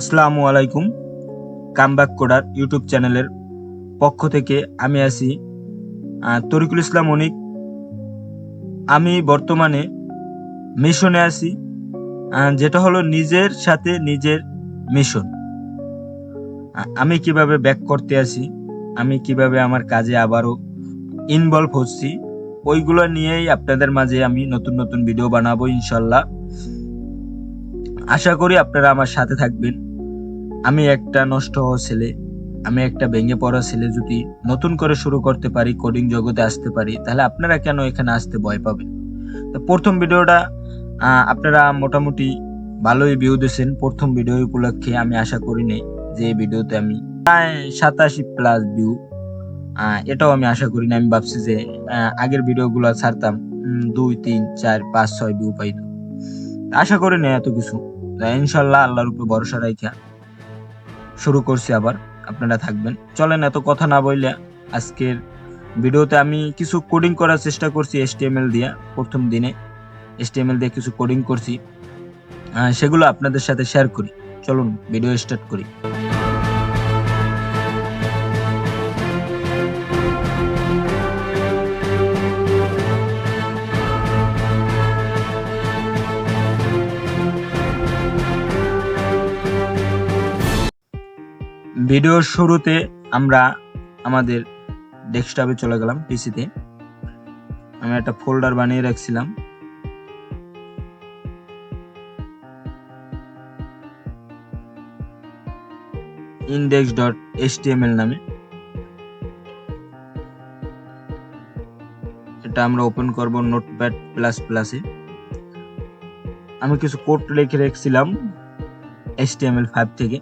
আসসালামু আলাইকুম। Comeback coder YouTube চ্যানেলের পক্ষ থেকে আমি আছি তরিকুল ইসলাম অনিক। আমি বর্তমানে মিশনে আছি যেটা হলো নিজের সাথে নিজের মিশন। আমি কীভাবে ব্যাক করতে আছি, আমি কীভাবে আমার কাজে আবারও ইনভলভ হচ্ছি, ওইগুলো নিয়েই আপনাদের মাঝে আমি নতুন নতুন ভিডিও বানাবো ইনশাল্লাহ। আশা করি আপনারা আমার সাথে থাকবেন। আমি একটা নষ্ট হওয়া ছেলে, আমি একটা ভেঙে পড়া ছেলে যদি নতুন করে শুরু করতে পারি কোডিং জগতে আসতে পারি, তাহলে আপনারা কেন এখানে আসতে ভয় পাবেন? তো প্রথম ভিডিওটা আপনারা মোটামুটি ভালোই ভিউ দিয়েছেন। প্রথম ভিডিও উপলক্ষে আমি আশা করি নাই যে এই ভিডিওতে আমি প্রায় সাতাশি প্লাস ভিউ এটাও আমি আশা করি না আমি ভাবছি যে আগের ভিডিওগুলো ছাড়তাম দুই, তিন, চার, পাঁচ, ছয় ভিউ পাইতো আশা করি না এত কিছু। ইনশাল্লাহ আল্লাহর উপরে ভরসা রাখা শুরু করছি আবার, আপনারা থাকবেন। চলেন এত কথা না বললে আজকের ভিডিওতে আমি কিছু কোডিং করার চেষ্টা করছি এসটিএমএল দিয়ে, প্রথম দিনে এসটিএমএল দিয়ে কিছু কোডিং করছি। সেগুলো আপনাদের সাথে শেয়ার করি। চলুন ভিডিও স্টার্ট করি। ভিডিওর শুরুতে আমরা আমাদের ডেস্কটপে চলে গেলাম, পিসিতে। আমি একটা ফোল্ডার বানিয়ে রাখছিলাম। ইন্ডেক্স ডট এসটিএমএল নামে। এটা আমরা ওপেন করব নোটপ্যাড প্লাস প্লাসে আমি কিছু কোড লিখে রেখেছিলাম এসটিএমএল ফাইভ থেকে।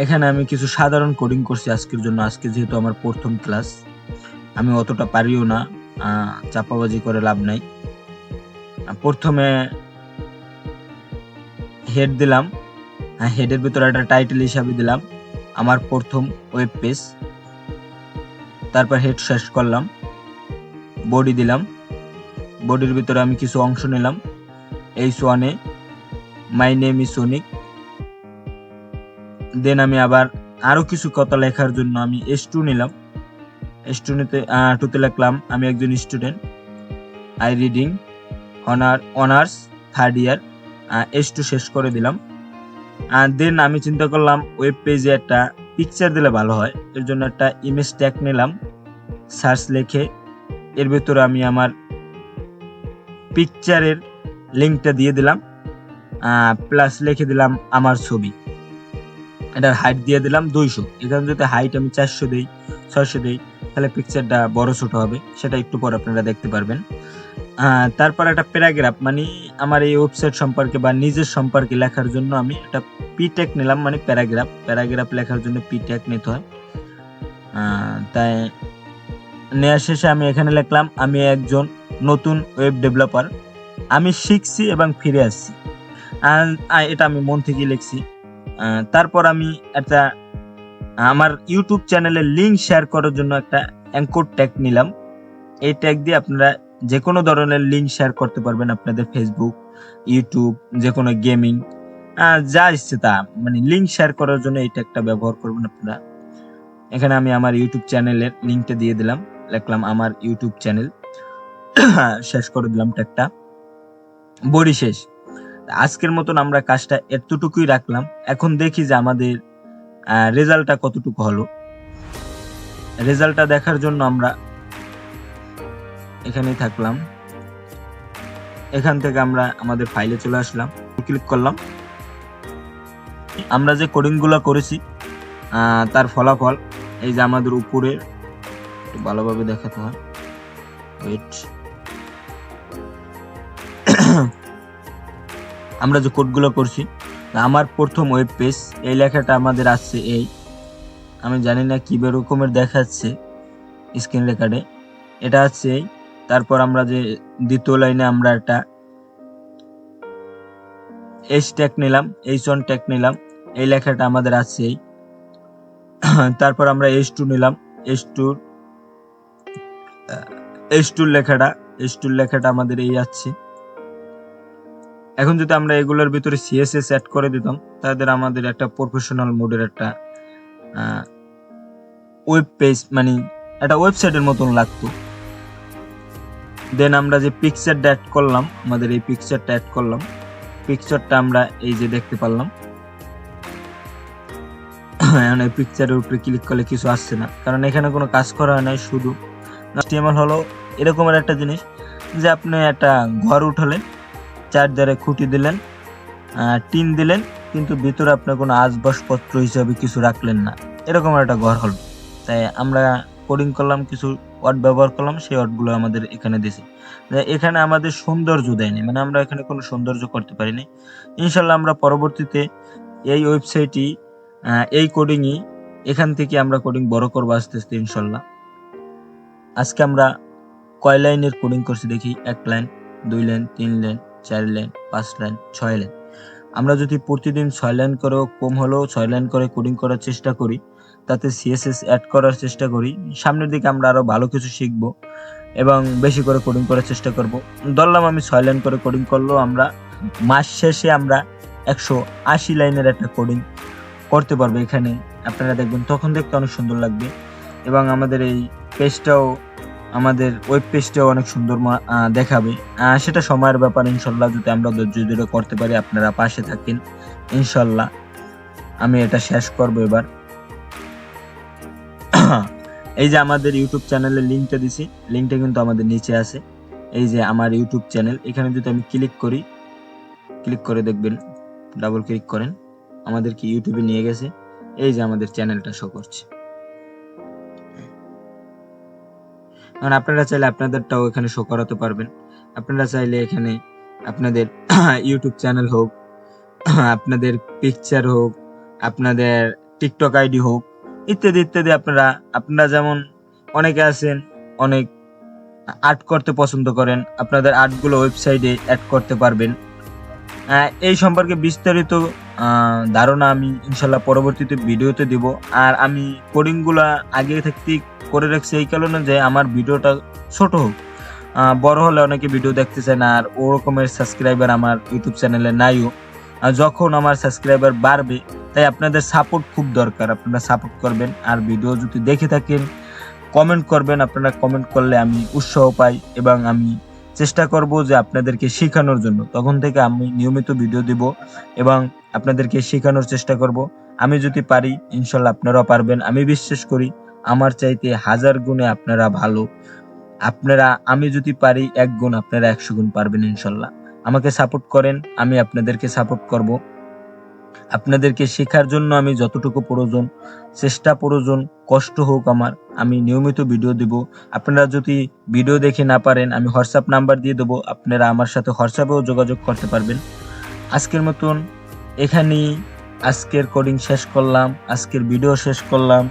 এখানে আমি কিছু সাধারণ কোডিং করছি আজকের জন্য। আজকে যেহেতু আমার প্রথম ক্লাস আমি অতটা পারিও না চাপাবাজি করে লাভ নাই। প্রথমে হেড দিলাম। হেডের ভিতরে একটা টাইটেল হিসাবে দিলাম। আমার প্রথম ওয়েব পেজ তারপর হেড শেষ করলাম। বডি দিলাম। বডির ভিতরে আমি কিছু অংশ নিলাম। এইচ ওয়ানে মাই নেম ইস অনিক দেন আমি আবার আরও কিছু কথা লেখার জন্য আমি এস টু নিলাম। এস টু নিতে টুতে লিখলাম, আমি একজন student I reading honour honours third year S two শেষ করে দিলাম। দেন আমি চিন্তা করলাম ওয়েব পেজে একটা পিকচার দিলে ভালো হয়, এর জন্য একটা ইমেজ ট্যাগ নিলাম সার্চ লিখে, এর ভেতরে আমি আমার পিকচারের লিঙ্কটা দিয়ে দিলাম প্লাস লিখে দিলাম আমার ছবি। এটার হাইট দিয়ে দিলাম দুইশো। এখানে যদি হাইট আমি চারশো দিই, ছয়শো দিই, তাহলে পিকচারটা বড় ছোট হবে। সেটা একটু পর আপনারা দেখতে পারবেন। তারপর একটা প্যারাগ্রাফ মানে আমার এই ওয়েবসাইট সম্পর্কে বা নিজের সম্পর্কে লেখার জন্য আমি একটা পি ট্যাগ নিলাম মানে প্যারাগ্রাফ প্যারাগ্রাফ লেখার জন্য পি ট্যাগ নিতে হয়। তাই নেওয়ার শেষে আমি এখানে লিখলাম, আমি একজন নতুন ওয়েব ডেভেলপার আমি শিখছি এবং ফিরে আসছি। এটা আমি মন থেকে লিখছি। তারপর আমি একটা, আমার ইউটিউব চ্যানেলের লিঙ্ক শেয়ার করার জন্য একটা অ্যাঙ্কর ট্যাগ নিলাম। এই ট্যাগ দিয়ে আপনারা যে কোনো ধরনের লিঙ্ক শেয়ার করতে পারবেন আপনাদের ফেসবুক ইউটিউব যে কোনো গেমিং যা ইচ্ছে তা। মানে লিঙ্ক শেয়ার করার জন্য এই ট্যাগটা ব্যবহার করবেন আপনারা। এখানে আমি আমার ইউটিউব চ্যানেলের লিঙ্কটা দিয়ে দিলাম। লিখলাম আমার ইউটিউব চ্যানেল শেষ করে দিলাম ট্যাগটা বডি শেষ। আজকের মতন আমরা কাজটা এতটুকুই রাখলাম। এখন দেখি যে আমাদের রেজাল্টটা কতটুকু হলো। রেজাল্টটা দেখার জন্য আমরা এখানেই থাকলাম। এখান থেকে আমরা আমাদের ফাইলে চলে আসলাম। ক্লিক করলাম। আমরা যে কোডিংগুলো করেছি তার ফলাফল এই যে আমাদের উপরে ভালোভাবে দেখাতে হয়। ওয়েট আমরা যে কোডগুলো করছি আমার প্রথম ওয়েব পেজ এই লেখাটা আমাদের আসছে এই। আমি জানি না কী রকমের দেখাচ্ছে স্ক্রিন রেকর্ডে এটা আছে এই, তারপর আমরা যে দ্বিতীয় লাইনে আমরা একটা এইচ ট্যাগ নিলাম এইচ ওয়ান ট্যাগ নিলাম, এই লেখাটা আমাদের আছে এই। তারপর আমরা এইচ টু নিলাম এইচ টুর এইচ টুর লেখাটা এইচ টুর লেখাটা আমাদের এই আছে এখন যদি আমরা এগুলোর ভিতরে সিএসএস অ্যাড করে দিতাম, তাদের আমাদের একটা প্রফেশনাল মোডের একটা ওয়েব পেজ মানে একটা ওয়েবসাইটের মতন লাগতো। দেন আমরা যে পিকচারটা অ্যাড করলাম, আমাদের এই পিকচারটা অ্যাড করলাম। পিকচারটা আমরা এই যে দেখতে পারলাম। এখন এই পিকচারের উপরে ক্লিক করলে কিছু আসছে না। কারণ এখানে কোনো কাজ করা হয় নাই, শুধু HTML হলো এরকমের একটা জিনিস যে আপনি একটা ঘর উঠালেন চারধারে খুঁটি দিলেন টিন দিলেন, কিন্তু ভিতরে আপনার কোনো আসবাবপত্র হিসাবে কিছু রাখলেন না। এরকম একটা ঘর হল। তাই আমরা কোডিং করলাম, কিছু ওয়ার্ড ব্যবহার করলাম, সেই ওয়ার্ডগুলো আমাদের এখানে দিছে এখানে আমাদের সৌন্দর্য দেয়নি মানে আমরা এখানে কোনো সৌন্দর্য করতে পারিনি। ইনশাল্লাহ আমরা পরবর্তীতে এই ওয়েবসাইটই এই কোডিংই এখান থেকে আমরা কোডিং বড় করব আস্তে আস্তে ইনশাল্লাহ আজকে আমরা কয় লাইনের কোডিং করছি দেখি? এক লাইন, দুই লাইন, তিন লাইন। চার লাইন পাঁচ লাইন ছয় লাইন আমরা যদি প্রতিদিন ছয় লাইন করেও কম হলেও ছয় লাইন করে কোডিং করার চেষ্টা করি, তাতে সিএসএস অ্যাড করার চেষ্টা করি, সামনের দিকে আমরা আরও ভালো কিছু শিখব এবং বেশি করে কোডিং করার চেষ্টা করব। ধরলাম আমি ছয় লাইন করে কোডিং করলেও আমরা মাস শেষে আমরা একশো আশি লাইনের একটা কোডিং করতে পারব এখানে। আপনারা দেখবেন তখন দেখতে অনেক সুন্দর লাগবে এবং আমাদের এই পেজটাও আমাদের ওয়েব পেজটাও অনেক সুন্দর দেখাবে। সেটা সময়ের ব্যাপার, ইনশাল্লাহ। যদি আমরা ধৈর্য ধরে করতে পারি, আপনারা পাশে থাকেন, ইনশাল্লাহ। আমি এটা শেষ করব এবার। এই যে আমাদের ইউটিউব চ্যানেলের লিঙ্কটা দিছি লিঙ্কটা কিন্তু আমাদের নিচে আছে। এই যে আমার ইউটিউব চ্যানেল এখানে যদি আমি ক্লিক করি ক্লিক করে দেখবেন ডাবল ক্লিক করেন। আমাদেরকে ইউটিউবে নিয়ে গেছে? এই যে আমাদের চ্যানেলটা শো করছে। কারণ আপনারা চাইলে আপনাদেরটাও এখানে শো করাতে পারবেন। আপনারা চাইলে এখানে আপনাদের ইউটিউব চ্যানেল হোক, আপনাদের পিকচার হোক, আপনাদের টিকটক আইডি হোক, ইত্যাদি ইত্যাদি আপনারা আপনারা যেমন অনেকে আছেন, অনেক আর্ট করতে পছন্দ করেন, আপনাদের আর্টগুলো ওয়েবসাইটে অ্যাড করতে পারবেন। এই সম্পর্কে বিস্তারিত ধারণা আমি ইনশাল্লাহ পরবর্তীতে ভিডিওতে দিব। আর আমি কোডিংগুলো আগে থাকতেই করে রাখছি এই কারণে যে আমার ভিডিওটা ছোট হোক। বড় হলে অনেকে ভিডিও দেখতে চায় না, আর ওরকমের সাবস্ক্রাইবার আমার ইউটিউব চ্যানেলে নাইও। যখন আমার সাবস্ক্রাইবার বাড়বে, তাই আপনাদের সাপোর্ট খুব দরকার। আপনারা সাপোর্ট করবেন, আর ভিডিও যদি দেখে থাকেন কমেন্ট করবেন। আপনারা কমেন্ট করলে আমি উৎসাহ পাই এবং আমি চেষ্টা করব যে আপনাদেরকে শেখানোর জন্য। তখন থেকে আমি নিয়মিত ভিডিও দিব এবং আপনাদেরকে শেখানোর চেষ্টা করব। আমি যদি পারি, ইনশাল্লাহ আপনারাও পারবেন। আমি বিশ্বাস করি আমার চাইতে হাজার গুণে আপনারা ভালো। আপনারা, আমি যদি পারি এক গুণ, আপনারা একশো গুণ পারবেন ইনশাল্লাহ। আমাকে সাপোর্ট করেন, আমি আপনাদেরকে সাপোর্ট করব। আপনাদেরকে শেখার জন্য আমি যতটুকু প্রয়োজন, চেষ্টা প্রয়োজন, কষ্ট হোক আমার, আমি নিয়মিত ভিডিও দেব। আপনারা যদি ভিডিও দেখে না পারেন, আমি হোয়াটসঅ্যাপ নাম্বার দিয়ে দেবো। আপনারা আমার সাথে হোয়াটসঅ্যাপেও যোগাযোগ করতে পারবেন। আজকের মতন এখানেই। আজকের কোডিং শেষ করলাম, আজকের ভিডিও শেষ করলাম।